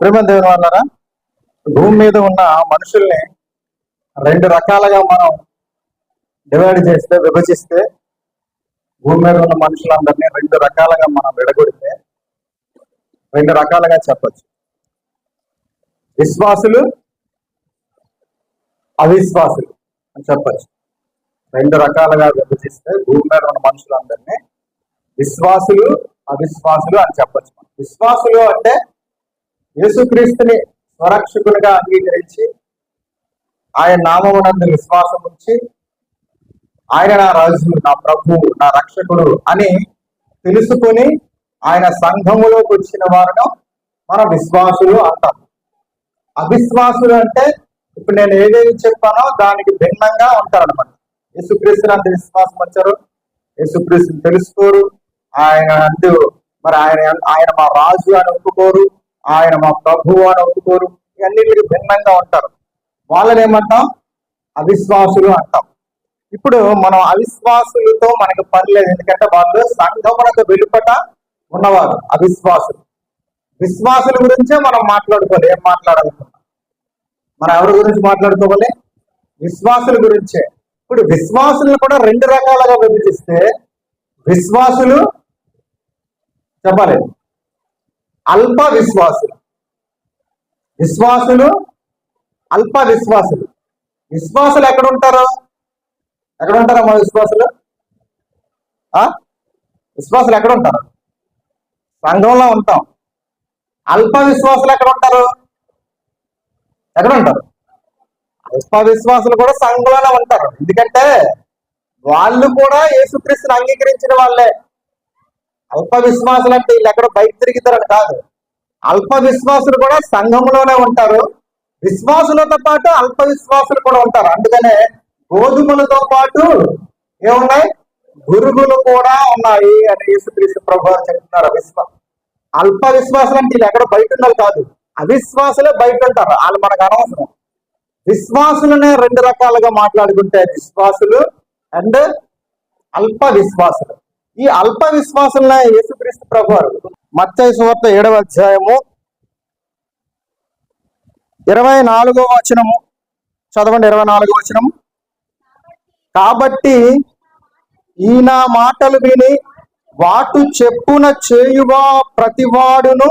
ప్రేమ దేవుని వాళ్ళరా భూమి మీద ఉన్న మనుషుల్ని రెండు రకాలుగా మనం డివైడ్ చేస్తే విభజిస్తే భూమి మీద ఉన్న మనుషులందరినీ రెండు రకాలుగా మనం విడగొడితే రెండు రకాలుగా చెప్పచ్చు. విశ్వాసులు అవిశ్వాసులు అని చెప్పచ్చు. రెండు రకాలుగా విభజిస్తే భూమి మీద ఉన్న మనుషులందరినీ విశ్వాసులు అవిశ్వాసులు అని చెప్పచ్చు. విశ్వాసులు అంటే యేసుక్రీస్తుని స్వరక్షకునిగా అంగీకరించి ఆయన నామమునందు విశ్వాసం ఉంచి ఆయన నా రాజు నా ప్రభు నా రక్షకుడు అని తెలుసుకొని ఆయన సంఘములోకి వచ్చిన వారును మన విశ్వాసులు అంటాం. అవిశ్వాసులు అంటే ఇప్పుడు నేను ఏదేది చెప్పానో దానికి భిన్నంగా ఉంటారనమాట యేసుక్రీస్తుని అంత విశ్వాసం వచ్చారు. యేసుక్రీస్తుని తెలుసుకోరు. ఆయన అందు మరి ఆయన ఆయన మా రాజు అని ఒప్పుకోరు. ఆయన మా ప్రభువు అని ఇవన్నీ ఇవన్నిటికి భిన్నంగా ఉంటారు. వాళ్ళని ఏమంటాం? అవిశ్వాసులు అంటాం. ఇప్పుడు మనం అవిశ్వాసులతో మనకు పని లేదు. ఎందుకంటే వాళ్ళు సంఘమునకు వెలుపట ఉన్నవారు అవిశ్వాసులు. విశ్వాసుల గురించే మనం మాట్లాడుకోవాలి. ఏం మాట్లాడాలనుకున్నాం? మనం ఎవరి గురించి మాట్లాడుకోవాలి? విశ్వాసుల గురించే. ఇప్పుడు విశ్వాసులను కూడా రెండు రకాలుగా విభజిస్తే విశ్వాసులు చెప్పాలి. అల్ప విశ్వాసులు విశ్వాసులు అల్ప విశ్వాసులు విశ్వాసులు ఎక్కడ ఉంటారు ఎక్కడ మా విశ్వాసులు విశ్వాసులు ఎక్కడ ఉంటారు సంఘంలో ఉంటాం. అల్ప విశ్వాసులు ఎక్కడ ఉంటారు ఎక్కడ ఉంటారు అల్ప విశ్వాసులు కూడా సంఘంలోనే ఉంటారు. ఎందుకంటే వాళ్ళు కూడా యేసుక్రీస్తుని అంగీకరించిన వాళ్ళే. అల్ప విశ్వాసులు అంటే వీళ్ళు ఎక్కడ బయట తిరుగుతారని కాదు. అల్ప విశ్వాసులు కూడా సంఘంలోనే ఉంటారు. విశ్వాసులతో పాటు అల్ప విశ్వాసులు కూడా ఉంటారు. అందుకనే గోధుమలతో పాటు ఏమున్నాయి? గురుగులు కూడా ఉన్నాయి అని యేసుక్రీస్తు ప్రభు చెప్తున్నారు. విశ్వ అల్ప విశ్వాసం అంటే వీళ్ళు ఎక్కడ బయట ఉండాలి కాదు. అవిశ్వాసులే బయట ఉంటారు. వాళ్ళు మనకు అనవసరం. విశ్వాసులనే రెండు రకాలుగా మాట్లాడుకుంటే విశ్వాసులు అండ్ అల్ప విశ్వాసులు ఈ అల్ప విశ్వాసంలో యేసుక్రీస్తు ప్రభు మత్స్య సువార్త ఏడవ అధ్యాయము ఇరవై నాలుగో వచనము. చదవండి ఇరవై నాలుగో వచనము. కాబట్టి ఈ నా మాటలు విని వాటు చెప్పున చేయువా ప్రతివాడును.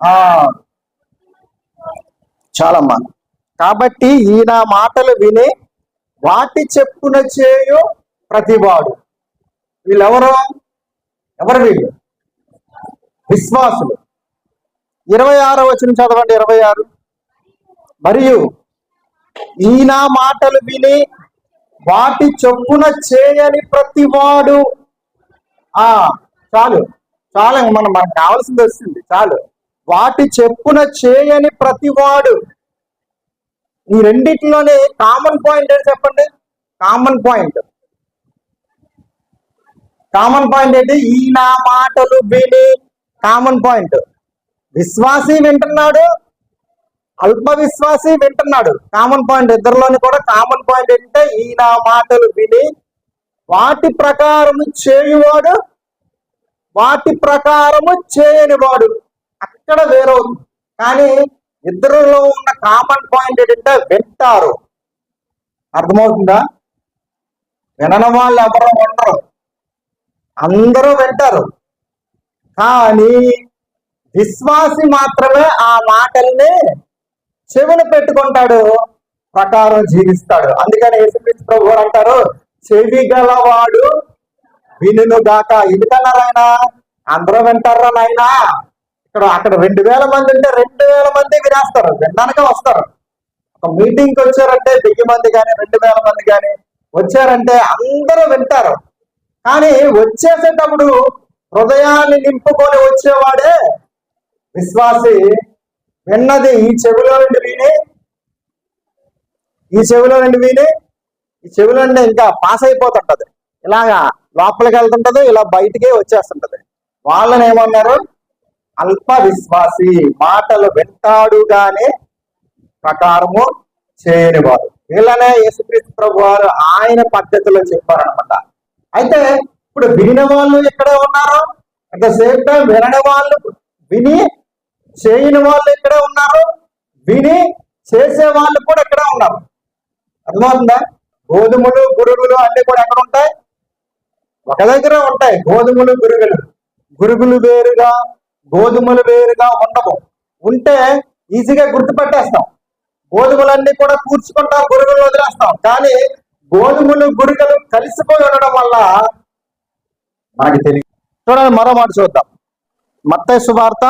ఆ చాలమ్మా. కాబట్టి ఈ నా మాటలు విని వాటి చెప్పున చేయు ప్రతివాడు. వీళ్ళెవరు? ఎవరు వీళ్ళు? విశ్వాసులు. ఇరవై ఆరో వచ్చిన చదవండి ఇరవై ఆరు. మరియు ఈయన మాటలు విని వాటి చొప్పున చేయని ప్రతివాడు. ఆ చాలు చాలు మనం మనకు కావాల్సింది వస్తుంది చాలు. వాటి చెప్పున చేయని ప్రతివాడు. ఈ రెండిట్లోనే కామన్ పాయింట్ ఏంటి చెప్పండి? కామన్ పాయింట్ కామన్ పాయింట్ ఏంటి? ఈ నా మాటలు విని. Common point. విశ్వాసి వింటున్నాడు. అల్ప విశ్వాసి వింటున్నాడు. కామన్ పాయింట్ ఇద్దరిలోని కూడా కామన్ పాయింట్ ఏంటంటే ఈ నా మాటలు విని. వాటి ప్రకారము చేయువాడు. వాటి ప్రకారము చేయనివాడు. అక్కడ వేరవుతుంది కానీ ఇద్దరులో ఉన్న కామన్ పాయింట్ ఏంటంటే వింటారు. అర్థమవుతుందా? వినని వాళ్ళు ఎవరో ఉండరు. అందరూ వింటారు. కానీ విశ్వాసి మాత్రమే ఆ మాటల్ని చెవిని పెట్టుకుంటాడు ప్రకారం జీవిస్తాడు. అందుకని యేసుక్రీస్తు ప్రభు అంటారు చెవి గలవాడు వినుగాక గాక ఎందుకన్నారు ఆయన? అందరూ వింటారా నాయన? ఇక్కడ అక్కడ రెండు వేల మంది ఉంటే రెండు వేల మంది వినేస్తారు వినడానికే వస్తారు. ఒక మీటింగ్కి వచ్చారంటే వెయ్యి మంది కానీ రెండు వేల మంది కానీ వచ్చారంటే అందరూ వింటారు. కానీ వచ్చేసేటప్పుడు హృదయాన్ని నింపుకొని వచ్చేవాడే విశ్వాసి. విన్నది ఈ చెవిలో నుండి విని ఈ చెవిలో నుండి విని ఈ చెవిలో నుండి ఇంకా పాస్ అయిపోతుంటది. ఇలాగా లోపలికి వెళ్తుంటది ఇలా బయటికి వచ్చేస్తుంటది. వాళ్ళని ఏమన్నారు? అల్ప విశ్వాసి మాటలు వింటాడు గాని ప్రకారము చేయని వారు వీళ్ళనే యేసుక్రీస్తు ప్రభు వారు ఆయన పద్ధతిలో చెప్పారనమాట అయితే ఇప్పుడు వినిన వాళ్ళు ఎక్కడ ఉన్నారు? అట్ ద సేమ్ టైం వినని వాళ్ళు విని చేయని వాళ్ళు ఇక్కడే ఉన్నారు? విని చేసే వాళ్ళు కూడా ఇక్కడే ఉన్నారు? అర్థమవుతుందా? గోధుమలు గురుగులు అన్ని కూడా ఎక్కడ ఉంటాయి? ఒక దగ్గర ఉంటాయి గోధుమలు గురుగులు. గురుగులు వేరుగా గోధుమలు వేరుగా ఉండవు. ఉంటే ఈజీగా గుర్తుపట్టేస్తాం. గోధుమలన్నీ కూడా కూర్చుకుంటాం గురుగులు వదిలేస్తాం. కానీ గోధుమలు గురుగులు కలిసిపోయి ఉండడం వల్ల మనకి తెలియదు. చూడండి మరో మాట చూద్దాం. మత్తయ్య సువార్త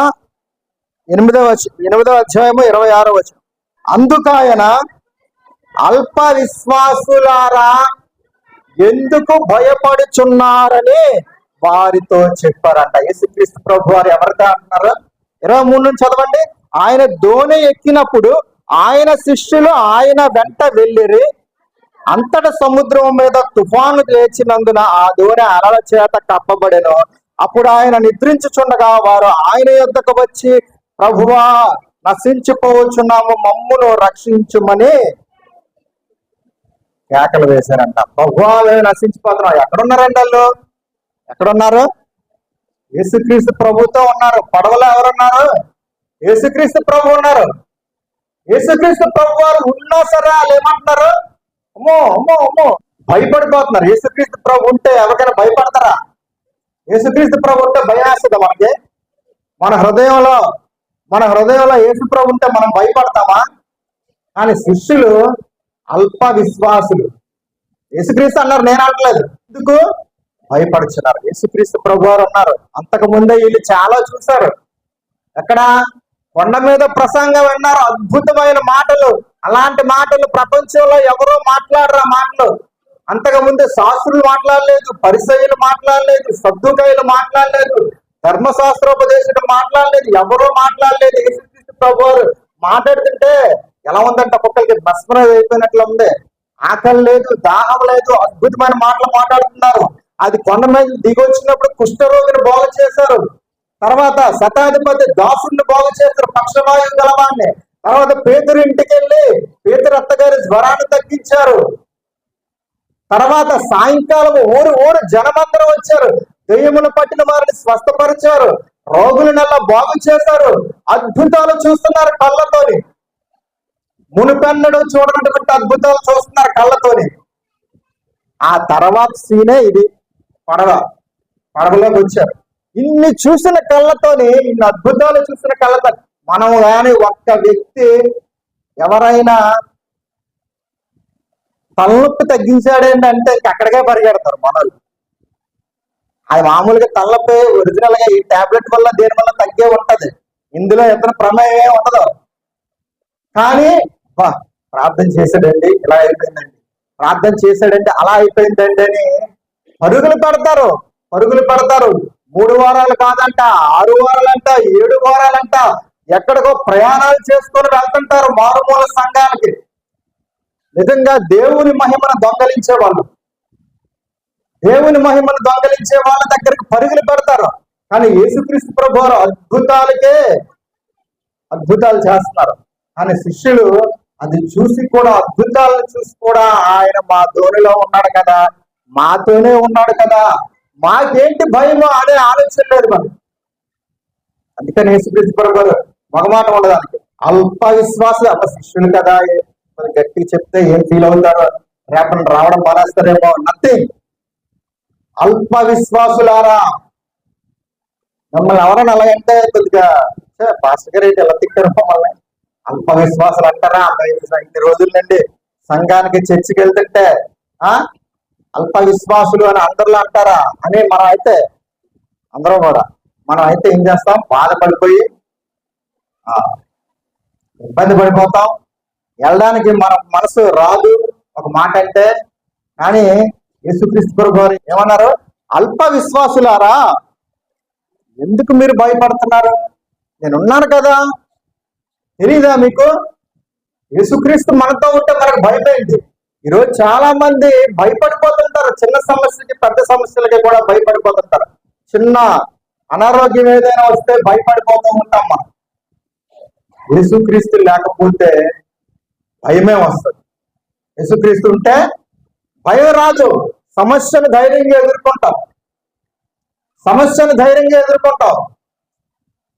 ఎనిమిదవ ఎనిమిదవ అధ్యాయము ఇరవై ఆరో వచ్చి అందుకాయన అల్ప విశ్వాసులారా ఎందుకు భయపడుచున్నారని వారితో చెప్పారంట. యేసుక్రీస్తు ప్రభు వారు ఎవరితో అంటున్నారు? ఇరవై మూడు నుంచి చదవండి. ఆయన దోణి ఎక్కినప్పుడు ఆయన శిష్యులు ఆయన వెంట వెళ్ళిరి అంతట సముద్రం మీద తుఫాను లేచినందున ఆ దూర అలల చేత కప్పబడెను. అప్పుడు ఆయన నిద్రించుచుండగా వారు ఆయన యొద్దకు వచ్చి ప్రభువా నశించిపోవచ్చున్నాము మమ్మును రక్షించుమని కేకలు వేశారంట. ప్రభువా మేము నశించిపోతున్నాం. ఎక్కడున్నారండి వాళ్ళు? ఎక్కడున్నారు? యేసుక్రీస్తు ప్రభుతో ఉన్నారు. పడవలో ఎవరున్నారు? యేసుక్రీస్తు ప్రభు ఉన్నారు. యేసుక్రీస్తు ప్రభు వారు ఉన్నా సరే వాళ్ళు ఏమంటున్నారు? అమ్మో అమ్మో అమ్మో. భయపడిపోతున్నారు. యేసుక్రీస్తు ప్రభు ఉంటే ఎవరికైనా భయపడతారా? యేసుక్రీస్తు ప్రభు ఉంటే భయం వేస్తుందా మనకి. మన హృదయంలో మన హృదయంలో యేసు ప్రభు ఉంటే మనం భయపడతామా? కానీ శిష్యులు అల్ప విశ్వాసులు. యేసుక్రీస్తు అన్నారు నేను అనట్లేదు. ఎందుకు? భయపడుచున్నారు. యేసుక్రీస్తు ప్రభు వారు ఉన్నారు. అంతకు ముందే వీళ్ళు చాలా చూశారు. ఎక్కడ? కొండ మీద ప్రసంగం విన్నారు. అద్భుతమైన మాటలు. అలాంటి మాటలు ప్రపంచంలో ఎవరో మాట్లాడరా మాటలు? అంతకు ముందు శాస్త్రులు మాట్లాడలేదు పరిసయులు మాట్లాడలేదు సద్దుకాయలు మాట్లాడలేదు ధర్మశాస్త్రోపదేశుడు మాట్లాడలేదు ఎవరో మాట్లాడలేదు. యేసుక్రీస్తు ప్రభు మాట్లాడుతుంటే ఎలా ఉందంటే ఒక్కొక్కరికి భస్మన అయిపోయినట్లు ఉంది. ఆకలి లేదు దాహం లేదు అద్భుతమైన మాటలు మాట్లాడుతున్నారు. అది కొండ మీద దిగొచ్చినప్పుడు కుష్ఠరోగిని బాగు చేశారు. తర్వాత శతాధిపతి దాసుడిని బాగు చేశారు పక్షవాయువు గలవాన్ని తర్వాత పేదరు ఇంటికి వెళ్ళి పేదరు అత్తగారి జ్వరాన్ని తగ్గించారు. తర్వాత సాయంకాలం ఊరు ఊరు జనమందరం వచ్చారు. దెయ్యములు పట్టిన వారిని స్వస్థపరిచారు. రోగులనల్లా బాగు చేశారు. అద్భుతాలు చూస్తున్నారు కళ్ళతోని. మునిపెన్నడు చూడనటువంటి అద్భుతాలు చూస్తున్నారు కళ్ళతోని. ఆ తర్వాత సీనే ఇది. పడవ. పడవలోకి వచ్చారు. ఇన్ని చూసిన కళ్ళతోని ఇన్ని అద్భుతాలు చూసిన కళ్ళతో మనం కానీ ఒక్క వ్యక్తి ఎవరైనా తలనొప్పి తగ్గించాడండి అంటే ఇంక అక్కడికే పరిగెడతారు మనలు అది మామూలుగా తలనొప్పి ఒరిజినల్గా ఈ టాబ్లెట్ వల్ల దేని వల్ల తగ్గే ఉంటది. ఇందులో ఎంత ప్రమేయం ఉండదు. కానీ ప్రార్థన చేశాడండి ఇలా అయిపోయిందండి. ప్రార్థన చేశాడంటే అలా అయిపోయిందండి అని పరుగులు పడతారు పరుగులు పడతారు. మూడు వారాలు కాదంట ఆరు వారాలంట ఏడు వారాలంట. ఎక్కడికో ప్రయాణాలు చేసుకొని వెళ్తుంటారు మారుమూల సంఘాలకి. నిజంగా దేవుని మహిమను దొంగలించే వాళ్ళు దేవుని మహిమను దొంగలించే వాళ్ళ దగ్గరికి పరుగులు పెడతారు. కానీ యేసుక్రీస్తు ప్రభు అద్భుతాలకే అద్భుతాలు చేస్తున్నారు కానీ శిష్యులు అది చూసి కూడా అద్భుతాలను చూసి కూడా ఆయన మా ధోనిలో ఉన్నాడు కదా మాతోనే ఉన్నాడు కదా మాకేంటి భయమో అనే ఆలోచన లేదు మరి. అందుకని యేసుక్రీస్తు ప్రభు మగమాట ఉండదానికి అల్ప విశ్వాసం అమ్మ శిష్యులు కదా మరి గట్టి చెప్తే ఏం ఫీల్ అవుతారో? రేపటి రావడం మానేస్తారేమో? నథింగ్ అల్ప విశ్వాసులారా మమ్మల్ని ఎవరైనా అలా అంటే కొద్దిగా పాస్టర్ గారు ఏంటి ఎలా తిట్టారు మమ్మల్ని? అల్ప విశ్వాసులు అంటారా ఇన్ని- రోజుల నుండి సంఘానికి చర్చికి వెళ్తుంటే ఆ? అల్ప విశ్వాసులు అని అందరిలో అంటారా? అని మనం అయితే అందరం కూడా మనం అయితే ఏం చేస్తాం? బాధపడిపోయి ఇబ్బంది పడిపోతాం. వెళ్ళడానికి మన మనసు రాదు. ఒక మాట అంటే కానీ యేసుక్రీస్తు గారు ఏమన్నారు? అల్ప విశ్వాసులారా ఎందుకు మీరు భయపడుతున్నారు? నేనున్నాను కదా. తెలీదా మీకు? యేసుక్రీస్తు మనతో ఉంటే మనకు భయపడింది ఈరోజు చాలా మంది భయపడిపోతుంటారు. చిన్న సమస్యకి పెద్ద సమస్యలకి కూడా భయపడిపోతుంటారు. చిన్న అనారోగ్యం ఏదైనా వస్తే భయపడిపోతూ ఉంటాం మనం. యేసుక్రీస్తు లేకపోతే భయమే వస్తుంది. యేసుక్రీస్తు ఉంటే భయం రాదు. సమస్యను ధైర్యంగా ఎదుర్కొంటాం. సమస్యను ధైర్యంగా ఎదుర్కొంటాం.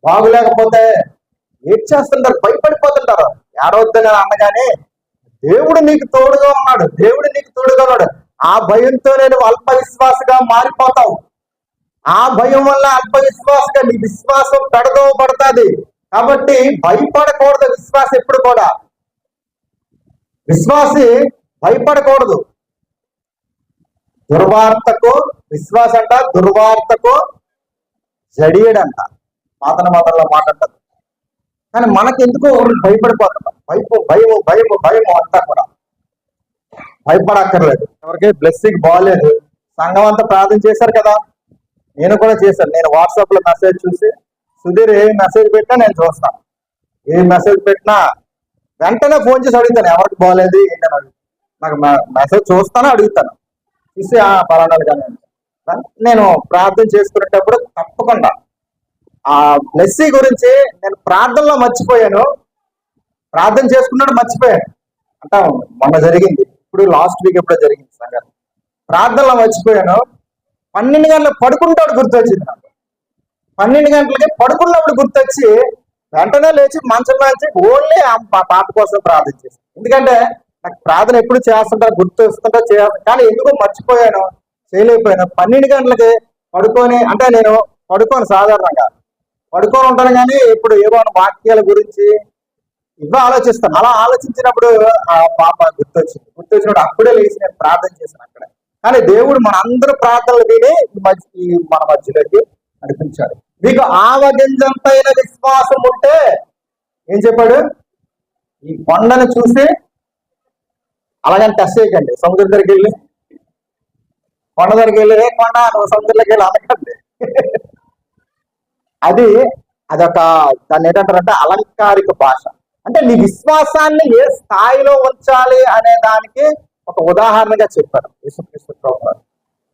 బాగులేకపోతే ఏం చేస్తుంటారు? భయపడిపోతుంటారు. ఏడవద్దని అనగానే దేవుడు నీకు తోడుగా ఉన్నాడు. దేవుడు నీకు తోడుగా ఉన్నాడు. ఆ భయంతో నేను అల్పవిశ్వాసగా మారిపోతావు. ఆ భయం వల్ల అల్పవిశ్వాసగా నీ విశ్వాసం పెడదో పడుతుంది. కాబట్టి భయపడకూడదు విశ్వాసం ఎప్పుడు కూడా. విశ్వాసి భయపడకూడదు. దుర్వార్తకు విశ్వాస అంట దుర్వార్తకు జడియడంట. మాతన మాట అంటారు కానీ మనకి ఎందుకు భయపడిపోతున్నాం భయపు భయము భయము భయము అంతా కూడా. భయపడక్కర్లేదు. ఎవరికి బ్లెస్సింగ్ బాగాలేదు సంఘం అంతా ప్రార్థన చేశారు కదా? నేను కూడా చేశాను. నేను వాట్సాప్లో మెసేజ్ చూసి సుధీర్ ఏ మెసేజ్ పెట్టినా నేను చూస్తాను ఏ మెసేజ్ పెట్టినా వెంటనే ఫోన్ చేసి అడుగుతాను ఎవరికి బాగాలేదు ఏంటని అడుగుతాను. నాకు మెసేజ్ చూస్తాను అడుగుతాను. చూసి ఆ పలానాలు కానీ నేను ప్రార్థన చేసుకునేటప్పుడు తప్పకుండా ఆ బ్లెస్సీ గురించి నేను ప్రార్థనలో మర్చిపోయాను. ప్రార్థన చేసుకున్నాడు మర్చిపోయాను అంటే మొన్న జరిగింది. ఇప్పుడు లాస్ట్ వీక్ ఎప్పుడో జరిగింది సంగతి ప్రార్థనలో మర్చిపోయాను. పన్నెండు గంటలకు పడుకుంటాడు గుర్తొచ్చింది నాకు. పన్నెండు గంటలకి పడుకున్నప్పుడు గుర్తొచ్చి వెంటనే లేచి మంచం మంచి ఓన్లీ ఆ పాప కోసం ప్రార్థన చేశాను. ఎందుకంటే నాకు ప్రార్థన ఎప్పుడు చేస్తుంటా గుర్తు వస్తుంటా చేయాలి. కానీ ఎందుకో మర్చిపోయాను చేయలేకపోయాను పన్నెండు గంటలకి పడుకొని అంటే నేను పడుకోను సాధారణంగా. పడుకొని ఉంటాను కానీ ఇప్పుడు ఏమో వాక్యాల గురించి ఇవ్వ ఆలోచిస్తాను. అలా ఆలోచించినప్పుడు ఆ పాప గుర్తొచ్చింది. గుర్తొచ్చినప్పుడు అప్పుడే లేచి నేను ప్రార్థన చేశాను అక్కడ. కానీ దేవుడు మన అందరి ప్రార్థనలు విని ఈ మధ్య ఈ మన మధ్యలోకి నడిపించాడు. మీకు ఆవగింజంతైన విశ్వాసం ఉంటే ఏం చెప్పాడు? ఈ కొండను చూసి అలాగని టెస్ట్ చేయకండి. సముద్రం దగ్గరికి వెళ్ళి. కొండ దగ్గరికి వెళ్ళి. ఏ కొండ? నువ్వు సముద్రంలోకి వెళ్ళి. అలకండి అది అదొక దాన్ని ఏంటంటారంటే అలంకారిక భాష. అంటే నీ విశ్వాసాన్ని ఏ స్థాయిలో ఉంచాలి అనే దానికి ఒక ఉదాహరణగా చెప్పారు యేసుక్రీస్తు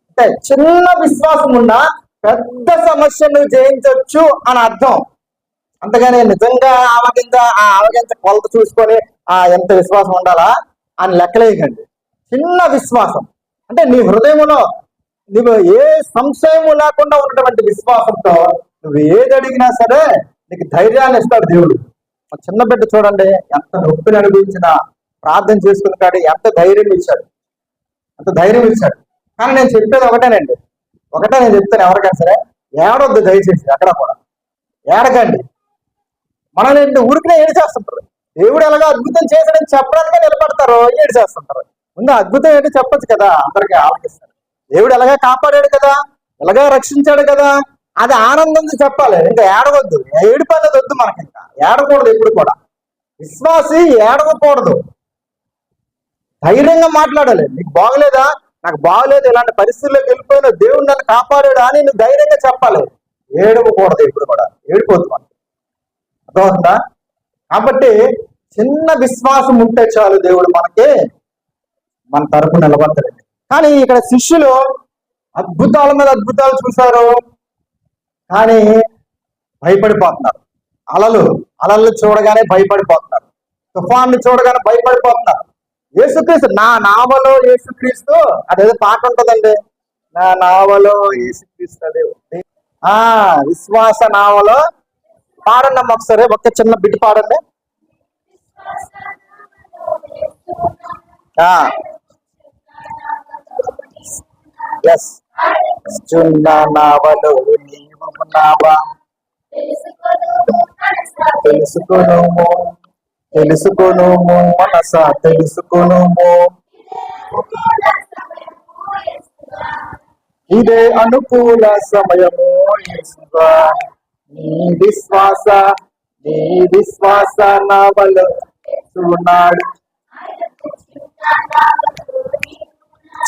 అంటే చిన్న విశ్వాసం ఉన్నా పెద్ద సమస్యను జయించవచ్చు అని అర్థం. అంతగానే నిజంగా ఆవగింజ ఆ ఆవగింజ కొలత చూసుకొని ఆ ఎంత విశ్వాసం ఉండాలా అని లెక్కలేయకండి. చిన్న విశ్వాసం. అంటే నీ హృదయంలో నువ్వు ఏ సంశయము లేకుండా ఉన్నటువంటి విశ్వాసంతో నువ్వు ఏది అడిగినా సరే నీకు ధైర్యాన్ని ఇస్తాడు దేవుడు. చిన్న బిడ్డ చూడండి ఎంత నొప్పిని అనుభవించినా ప్రార్థన చేసుకున్న కాడి ఎంత ధైర్యం ఇచ్చాడు. అంత ధైర్యం ఇచ్చాడు. కానీ నేను చెప్పేది ఒకటేనండి. ఒకటే నేను చెప్తాను ఎవరికైనా సరే ఏడొద్దు దయచేసి అక్కడ కూడా. ఏడకండి. మనల్ని ఊరికినే ఏడిచేస్తుంటారు. చేస్తుంటారు దేవుడు ఎలాగో అద్భుతం చేశాడని చెప్పడానికే నిలబడతారు ఏడు చేస్తుంటారు ముందు అద్భుతం ఏంటి చెప్పొచ్చు కదా అందరికీ ఆలకిస్తారు. దేవుడు ఎలాగా కాపాడాడు కదా ఎలాగా రక్షించాడు కదా అది ఆనందంతో చెప్పాలి. ఇంకా ఏడవద్దు. ఏడుపు అనేది వద్దు మనకి ఇంకా. ఏడకూడదు ఎప్పుడు కూడా. విశ్వాసి ఏడవకూడదు. ధైర్యంగా మాట్లాడాలి. నీకు బాగలేదా? నాకు బాగలేదు ఇలాంటి పరిస్థితుల్లోకి వెళ్ళిపోయిన దేవుడు నన్ను కాపాడాడు అని నువ్వు ధైర్యంగా చెప్పాలి. ఏడవకూడదు ఇప్పుడు కూడా. ఏడిపోద్దు మనకి అర్థమవుతుందా? కాబట్టి చిన్న విశ్వాసం ఉంటే చాలు దేవుడు మనకి మన తరపు నిలబడతాడండి కానీ ఇక్కడ శిష్యులు అద్భుతాల మీద అద్భుతాలు చూశారు. కానీ భయపడిపోతున్నారు. అలలు అలలు చూడగానే భయపడిపోతున్నారు. తుఫాన్ని చూడగానే భయపడిపోతున్నారు. యేసుక్రీస్తు నా నావలో యేసుక్రీస్తు అదేదో పాట ఉంటుందండి. నా నావలో యేసుక్రీస్తు అదే ఆ విశ్వాస నావలో పాడండి అమ్మ ఒకసారి ఒక చిన్న బిడ్డ పాడండి. ఎస్ చిన్న నావలో నీవు ఉన్నావా? తెలుసుకొనుము. తెలుసుకొనుము మనస తెలుసుకొనుము. ఇదే అనుకూల సమయము యేసువా. నీ విశ్వాస నీ విశ్వాస నావలో ఉన్నాడు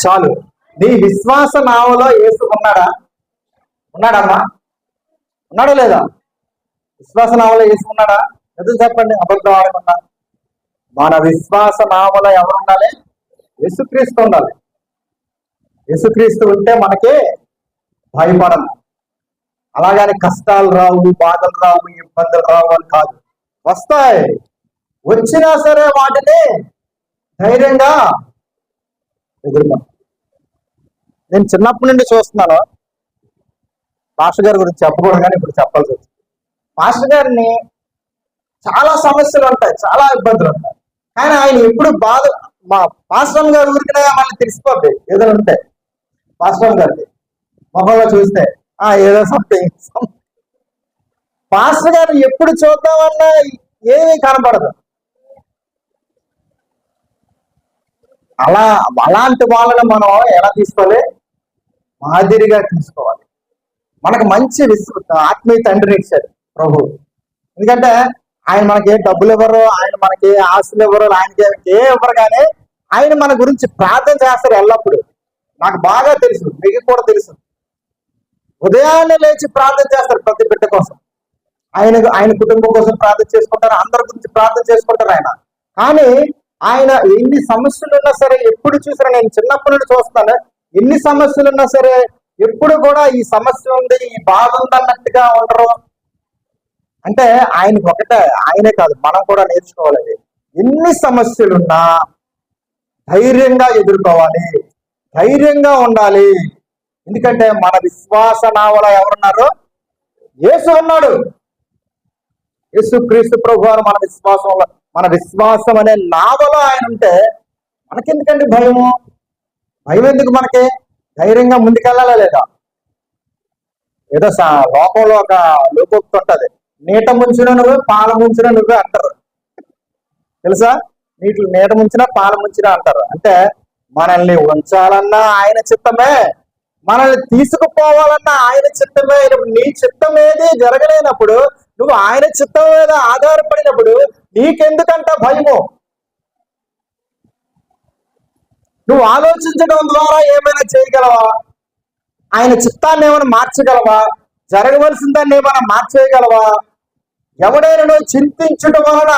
చాలు. నీ విశ్వాస నావలో యేసు ఉన్నాడా? ఉన్నాడమ్మా. ఉన్నాడా లేదా? విశ్వాస నావలో యేసు ఉన్నాడా? ఎందుకు చెప్పండి అబద్ధం ఆడకుండా. మన విశ్వాస నామల ఎవరు ఉండాలి? యేసుక్రీస్తు ఉండాలి. యేసుక్రీస్తు ఉంటే మనకి భయపడము. అలాగని కష్టాలు రావు బాధలు రావు ఇబ్బందులు రావు అని కాదు. వస్తాయి. వచ్చినా సరే వాటిని ధైర్యంగా ఎదుర్కొ నేను చిన్నప్పటి నుండి చూస్తున్నాను. మాస్టర్ గారి గురించి చెప్పకూడదు కానీ ఇప్పుడు చెప్పాల్సి వచ్చింది. మాస్టర్ గారిని చాలా సమస్యలు ఉంటాయి చాలా ఇబ్బందులు ఉంటాయి. కానీ ఆయన ఎప్పుడు బాధ మా పాశ్రం గారు ఊరికినా మళ్ళీ తెలిసిపోద్ది ఏదైనా ఉంటే. పాశ్రం గారికి మొహంలో చూస్తే ఆ ఏదో సంథింగ్ పాస్టర్ గారు ఎప్పుడు చూద్దామన్నా ఏమీ కనపడదు అలా అలాంటి వాళ్ళని మనం ఎలా తీసుకోవాలి? మాదిరిగా తీసుకోవాలి. మనకు మంచి విశ్వ ఆత్మీయ తండ్రిని ఇచ్చారు ప్రభు. ఎందుకంటే ఆయన మనకి డబ్బులు ఇవ్వరు ఆయన మనకి ఆస్తులు ఇవ్వరు ఆయనకి ఏ ఇవ్వరు కానీ ఆయన మన గురించి ప్రార్థన చేస్తారు ఎల్లప్పుడూ. నాకు బాగా తెలుసు మీకు కూడా తెలుసు. ఉదయాన్నే లేచి ప్రార్థన చేస్తారు ప్రతి బిడ్డ కోసం. ఆయన ఆయన కుటుంబం కోసం ప్రార్థన చేసుకుంటారు అందరి గురించి ప్రార్థన చేసుకుంటారు ఆయన. కానీ ఆయన ఎన్ని సమస్యలు ఉన్నా సరే ఎప్పుడు చూసినా నేను చిన్నప్పటి నుండి చూస్తాను ఎన్ని సమస్యలు ఉన్నా సరే ఎప్పుడు కూడా ఈ సమస్య ఉంది ఈ బాధ ఉంది అన్నట్టుగా ఉండరు. అంటే ఆయనకు ఒకటే ఆయనే కాదు మనం కూడా నేర్చుకోవాలి. ఎన్ని సమస్యలున్నా ధైర్యంగా ఎదుర్కోవాలి. ధైర్యంగా ఉండాలి. ఎందుకంటే మన విశ్వాస నావల ఎవరున్నారు? యేసు ఉన్నాడు. యేసు క్రీస్తు ప్రభు మన విశ్వాసంలో మన విశ్వాసం అనే నావలో ఆయన ఉంటే మనకెందుకండి భయము? భయం ఎందుకు మనకి? ధైర్యంగా ముందుకెళ్ళాలా లేదా? ఏదో లోకంలో ఒక లోకోక్తి నీట ముంచిన నువ్వు పాల ముంచిన నువ్వే అంటారు. తెలుసా? నీటి నీట ముంచినా పాల ముంచినా అంటారు. అంటే మనల్ని ఉంచాలన్నా ఆయన చిత్తమే మనల్ని తీసుకుపోవాలన్నా ఆయన చిత్తమే నీ చిత్తం ఏది జరగలేనప్పుడు నువ్వు ఆయన చిత్తం మీద ఆధారపడినప్పుడు నీకెందుకంట భయము? నువ్వు ఆలోచించడం ద్వారా ఏమైనా చేయగలవా? ఆయన చిత్తాన్ని ఏమైనా మార్చగలవా? జరగవలసిన దాన్ని ఏమైనా మార్చేయగలవా? ఎవడైనా నువ్వు చింతించడం వలన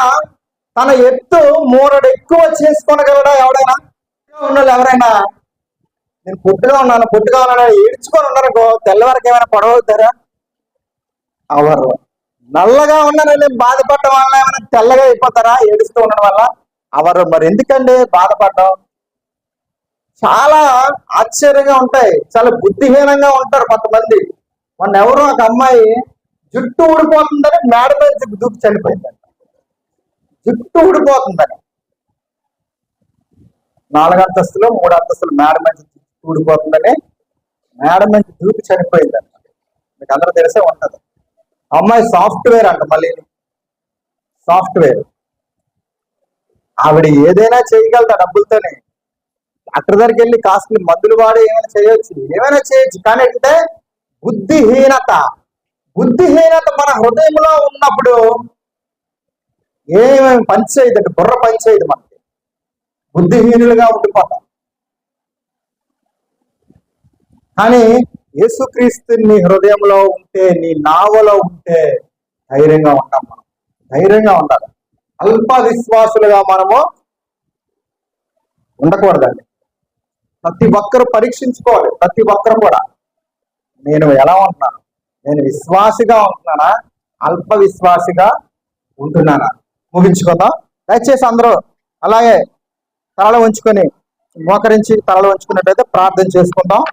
తన ఎత్తు మూరడు ఎక్కువ చేసుకోనగలడా ఎవడైనా? ఉన్నోళ్ళు ఎవరైనా? నేను పొట్టుగా ఉన్నాను పొట్టుగా ఉన్నాను ఏడ్చుకొని ఉన్నారనుకో తెల్లవారికి ఏమైనా పొడవవుతారా అవరు నల్లగా ఉన్నాను నేను బాధపడడం వల్ల ఏమైనా తెల్లగా అయిపోతారా ఏడుస్తూ ఉండడం వల్ల? అవరు మరి ఎందుకండి బాధపడడం? చాలా ఆశ్చర్యంగా ఉంటాయి చాలా బుద్ధిహీనంగా ఉంటారు కొంతమంది. మొన్న ఎవరో ఒక అమ్మాయి జుట్టు ఊడిపోతుందని మేడ మీద దూకి- చనిపోయిందంట జుట్టు ఊడిపోతుందని. నాలుగు అంతస్తులు మూడు అంతస్తులు మేడ మీద జుట్టు ఊడిపోతుందని మేడ మీద దూకి చనిపోయిందంట మీకు అందరూ తెలిసే ఉంటుంది. అమ్మాయి సాఫ్ట్వేర్ అంట మళ్ళీ. సాఫ్ట్వేర్. ఆవిడ ఏదైనా చేయగలదా డబ్బులతోనే? డాక్టర్ దగ్గరికి వెళ్ళి కాస్ట్లీ మందులు వాడి ఏమైనా చేయొచ్చు? ఏమైనా చేయొచ్చు. కానీ అంటే బుద్ధిహీనత. బుద్ధిహీనత మన హృదయంలో ఉన్నప్పుడు ఏమేమి పనిచేయదు అంటే బుర్ర పనిచేయదు మనకి. బుద్ధిహీనులుగా ఉండిపోతాం. కానీ యేసుక్రీస్తు నీ హృదయంలో ఉంటే నీ నావలో ఉంటే ధైర్యంగా ఉంటాం మనం. ధైర్యంగా ఉండాలి. అల్ప విశ్వాసులుగా మనము ఉండకూడదండి. ప్రతి ఒక్కరు పరీక్షించుకోవాలి. ప్రతి ఒక్కరు కూడా. నేను ఎలా ఉంటున్నాను? నేను విశ్వాసిగా ఉంటున్నానా? అల్ప విశ్వాసిగా ఉంటున్నానా? ముగించుకుందాం దయచేసి అందరూ అలాగే తలలో ఉంచుకొని మోకరించి తలలో ఉంచుకున్నట్టయితే ప్రార్థన చేసుకుందాం.